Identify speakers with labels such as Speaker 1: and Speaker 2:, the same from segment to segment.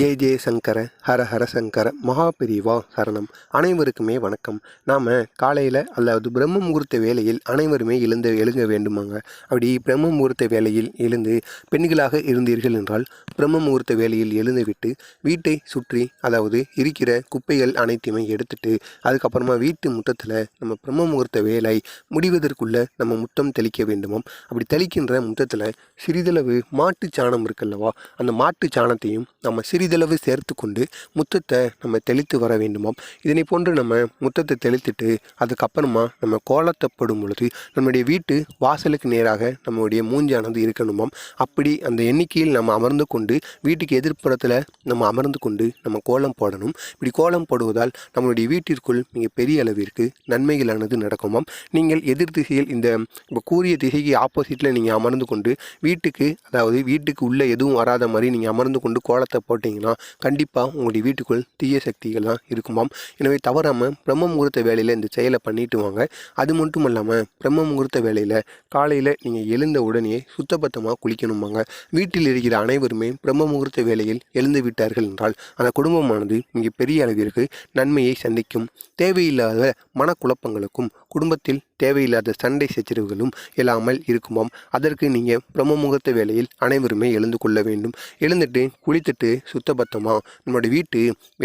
Speaker 1: ஜெய ஜெய சங்கர ஹர ஹர சங்கர மகாபிரிவா சரணம். அனைவருக்குமே வணக்கம். நாம் காலையில் அல்லது பிரம்ம முகூர்த்த வேலையில் அனைவருமே எழுந்து எழுங்க வேண்டுமாங்க. அப்படி பிரம்ம முகூர்த்த வேலையில் எழுந்து பெண்களாக இருந்தீர்கள் என்றால் பிரம்ம முகூர்த்த வேலையில் எழுந்துவிட்டு வீட்டை சுற்றி அதாவது இருக்கிற குப்பைகள் அனைத்தையுமே எடுத்துட்டு அதுக்கப்புறமா வீட்டு முற்றத்தில் நம்ம பிரம்ம முகூர்த்த வேலை முடிவதற்குள்ளே நம்ம முத்தம் தெளிக்க வேண்டுமாம். அப்படி தெளிக்கின்ற முத்தத்தில் சிறிதளவு மாட்டுச் சாணம் இருக்குல்லவா? அந்த மாட்டுச் சாணத்தையும் நம்ம சிறிதளவு சேர்த்து கொண்டு முத்தத்தை நம்ம தெளித்து வர வேண்டுமாம். இதனை போன்று நம்ம முத்தத்தை தெளித்துட்டு அதுக்கப்புறமா நம்ம கோலத்தை போடும் பொழுது நம்முடைய வீட்டு வாசலுக்கு நேராக நம்முடைய மூஞ்சானது இருக்கணுமாம். அப்படி அந்த எண்ணிக்கையில் நம்ம அமர்ந்து கொண்டு வீட்டுக்கு எதிர்ப்புறத்தில் நம்ம அமர்ந்து கொண்டு நம்ம கோலம் போடணும். இப்படி கோலம் போடுவதால் நம்மளுடைய வீட்டிற்குள் மிக பெரிய அளவிற்கு நன்மைகளானது நடக்குமாம். நீங்கள் எதிர் திசையில் இந்த இப்போ கூறிய திசைக்கு ஆப்போசிட்டில் நீங்கள் அமர்ந்து கொண்டு வீட்டுக்கு அதாவது வீட்டுக்கு உள்ளே எதுவும் வராத மாதிரி நீங்கள் அமர்ந்து கொண்டு கோலத்தை போட்டிங்கன்னா கண்டிப்பாக உங்களுடைய வீட்டுக்குள் தீய சக்திகள் தான் இருக்குமாம். எனவே தவறாமல் பிரம்ம முகூர்த்த வேலையில் இந்த செயலை பண்ணிட்டு வாங்க. அது மட்டும் இல்லாமல் பிரம்ம முகூர்த்த வேலையில் காலையில் நீங்கள் எழுந்த உடனே சுத்தபத்தமாக குளிக்கணுமாங்க. வீட்டில் இருக்கிற அனைவருமே பிரம்ம முகூர்த்த வேலையில் எழுந்து விட்டார்கள் என்றால் அந்த குடும்பமானது மிக பெரிய அளவிற்கு நன்மையை சந்திக்கும். தேவையில்லாத மனக்குழப்பங்களுக்கும் குடும்பத்தில் தேவையில்லாத சண்டை சச்சரவுகளும் இல்லாமல் இருக்குமாம். அதற்கு நீங்கள் பிரம்ம முகூர்த்த வேலையில் அனைவருமே எழுந்து கொள்ள வேண்டும். எழுந்துட்டு குளித்துட்டு சுத்தபத்தமாக நம்மளுடைய வீட்டு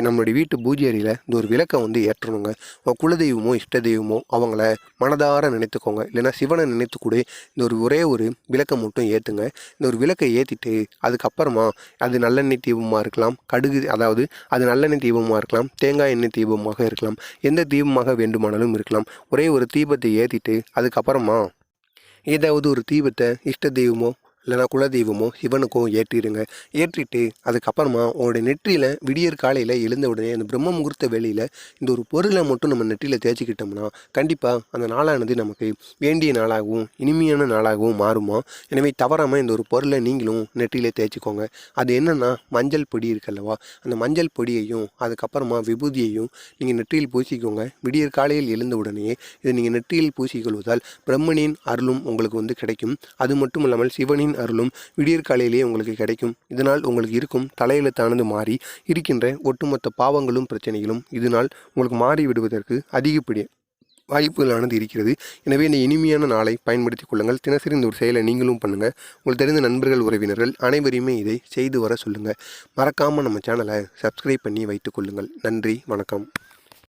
Speaker 1: நம்மளுடைய வீட்டு பூஜை அறையில் இந்த ஒரு விளக்கை வந்து ஏற்றணுங்க. உங்கள் குலதெய்வமோ இஷ்ட தெய்வமோ அவங்கள மனதார நினைத்துக்கோங்க. இல்லைன்னா சிவனை நினைத்து கூட இந்த ஒரு ஒரே ஒரு விளக்கை மட்டும் ஏற்றுங்க இந்த ஒரு விளக்கை ஏற்றிட்டு அதுக்கப்புறமா அது நல்லெண்ணெய் தீபமாக இருக்கலாம் கடுகு அதாவது அது நல்லெண்ணெய் தீபமாக இருக்கலாம் தேங்காய் எண்ணெய் தீபமாக இருக்கலாம் எந்த தீபமாக வேண்டுமானாலும் இருக்கலாம். ஒரே ஒரு தீபத்தை ஏற்றிட்டு அதுக்கப்புறமா ஏதாவது ஒரு தீபத்தை இஷ்ட தெய்வமோ இல்லைனா குலதெய்வமோ சிவனுக்கோ ஏற்றிடுங்க. ஏற்றிட்டு அதுக்கப்புறமா உங்களுடைய நெற்றியில் விடியற் காலையில் எழுந்த உடனே அந்த பிரம்ம முகூர்த்த வேலையில் இந்த ஒரு பொருளை மட்டும் நம்ம நெற்றியில் தேய்ச்சிக்கிட்டோம்னா கண்டிப்பாக அந்த நாளானது நமக்கு வேண்டிய நாளாகவும் இனிமையான நாளாகவும் மாறுமா? எனவே தவறாமல் இந்த ஒரு பொருளை நீங்களும் நெற்றியில் தேய்ச்சிக்கோங்க. அது என்னென்னா மஞ்சள் பொடி இருக்குல்லவா? அந்த மஞ்சள் பொடியையும் அதுக்கப்புறமா விபூதியையும் நீங்கள் நெற்றியில் பூசிக்கோங்க. விடியற் காலையில் எழுந்த உடனே இதை நீங்கள் நெற்றியில் பூசிக்கொள்வதால் பிரம்மனின் அருளும் உங்களுக்கு வந்து கிடைக்கும். அது மட்டும் இல்லாமல் சிவனின் அருளும் விடியற்காலையிலேயே உங்களுக்கு கிடைக்கும். இதனால் உங்களுக்கு இருக்கும் தலையெழுத்தானது மாறி இருக்கின்ற ஒட்டுமொத்த பாவங்களும் பிரச்சனைகளும் இதனால் உங்களுக்கு மாறி விடுவதற்கு அதிகப்படிய வாய்ப்புகளானது இருக்கிறது. எனவே இந்த இனிமையான நாளை பயன்படுத்திக் கொள்ளுங்கள். தினசரி இந்த ஒரு செயலை நீங்களும் பண்ணுங்கள் உங்களுக்கு தெரிந்த நண்பர்கள் உறவினர்கள் அனைவரையுமே இதை செய்து வர சொல்லுங்கள் மறக்காமல் நம்ம சேனலை சப்ஸ்கிரைப் பண்ணி வைத்துக் கொள்ளுங்கள். நன்றி வணக்கம்.